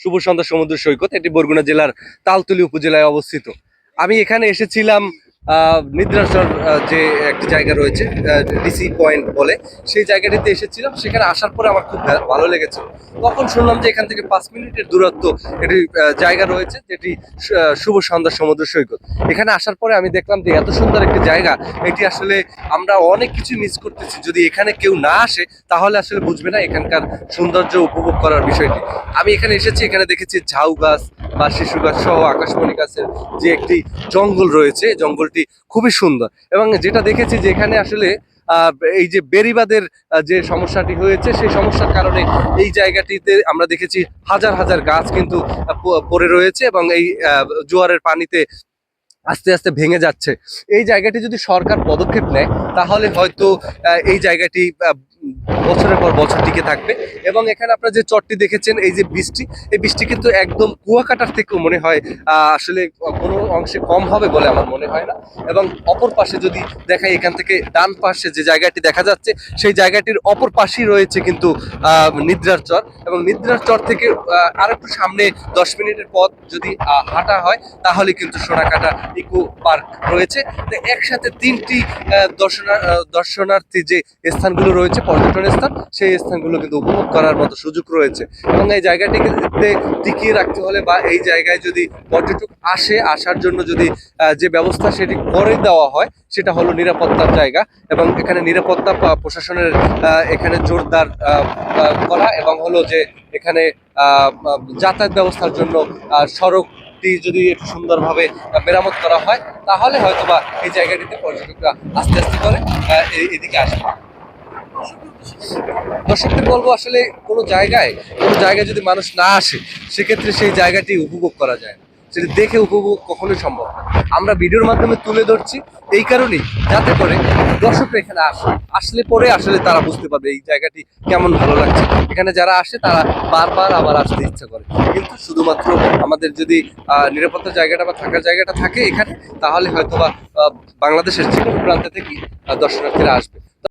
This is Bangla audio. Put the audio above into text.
শুভ সন্ধ্যা সমুদ্র সৈকত এটি বরগুনা জেলার তালতলি উপজেলায় অবস্থিত। আমি এখানে এসেছিলাম নিদ্রাসর যে একটি জায়গা রয়েছে ডিসি পয়েন্ট বলে, সেই জায়গাটিতে এসেছিলাম। সেখানে আসার পরে আমার খুব ভালো লেগেছে তখন শুনলাম যে এখান থেকে পাঁচ মিনিটের দূরত্ব একটি জায়গা রয়েছে, যেটি শুভ সন্ধ্যা সমুদ্র সৈকত। এখানে আসার পরে আমি দেখলাম যে এত সুন্দর একটি জায়গা, এটি আসলে আমরা অনেক কিছু মিস করতেছি। যদি এখানে কেউ না আসে, তাহলে আসলে বুঝবে না এখানকার সৌন্দর্য উপভোগ করার বিষয়টি। আমি এখানে এসেছি, এখানে দেখেছি ঝাউ গাছ বা শিশু গাছ সহ আকাশমণি গাছের যে একটি জঙ্গল রয়েছে, জঙ্গলটি খুবই সুন্দর। এবং যেটা দেখেছি যে এখানে আসলে এই যে বেরিবাদের যে সমস্যাটি হয়েছে, সেই সমস্যার কারণে এই জায়গাটিতে আমরা দেখেছি হাজার হাজার গাছ কিন্তু পড়ে রয়েছে এবং এই জোয়ারের পানিতে আস্তে আস্তে ভেঙে যাচ্ছে। এই জায়গাটি যদি সরকার পদক্ষেপ নেয়, তাহলে হয়তো এই জায়গাটি বছরের পর বছর টিকে থাকবে। এবং এখানে আপনারা যে চটটি দেখেছেন এই যে বৃষ্টি এই বৃষ্টি কিন্তু একদম কুয়াকাটার থেকেও মনে হয় আসলে কোনো অংশে কম হবে বলে আমার মনে হয় না। এবং অপর পাশে যদি দেখাই এখান থেকে ডান পাশে যে জায়গাটি দেখা যাচ্ছে সেই জায়গাটির অপর পাশেই রয়েছে কিন্তু নিদ্রার চর। এবং নিদ্রার চর থেকে আর একটু সামনে দশ মিনিটের পথ যদি হাঁটা হয় তাহলে কিন্তু সোনাকাটা ইকো পার্ক রয়েছে। একসাথে তিনটি আহ, দর্শনা দর্শনার্থী যে স্থানগুলো রয়েছে পর্যটন স্থান সেই স্থানগুলো কিন্তু উপভোগ করার মতো সুযোগ রয়েছে। এবং এই জায়গাটিকে টিকিয়ে রাখতে হলে বা এই জায়গায় যদি পর্যটক আসে আসার জন্য যদি যে ব্যবস্থা সেটি করে দেওয়া হয় সেটা হলো নিরাপত্তার জায়গা। এবং এখানে নিরাপত্তা প্রশাসনের এখানে জোরদার করা এবং হলো যে এখানে যাতায়াত ব্যবস্থার জন্য আহ, সড়কটি যদি একটু সুন্দরভাবে মেরামত করা হয় তাহলে হয়তোবা এই জায়গাটিতে পর্যটকরা আস্তে আস্তে করে এদিকে আসবে দর্শকদের বলব আসলে কোনো জায়গায় কোনো জায়গায় যদি মানুষ না আসে সেক্ষেত্রে সেই জায়গাটি উপভোগ করা যায় না। সেটা দেখে উপভোগ কখনোই সম্ভব না। আমরা ভিডিওর মাধ্যমে তুলে ধরছি এই কারণেই যাতে করে দর্শকরা এখানে আসে। আসলে পরে আসলে তারা বুঝতে পারবে এই জায়গাটি কেমন ভালো লাগছে। এখানে যারা আসে তারা বারবার আবার আসতে ইচ্ছা করে। কিন্তু শুধুমাত্র আমাদের যদি আহ, নিরাপত্তার জায়গাটা বা থাকার জায়গাটা থাকে এখানে তাহলে হয়তোবা বাংলাদেশের যে কোনো প্রান্ত থেকে দর্শনার্থীরা আসবে।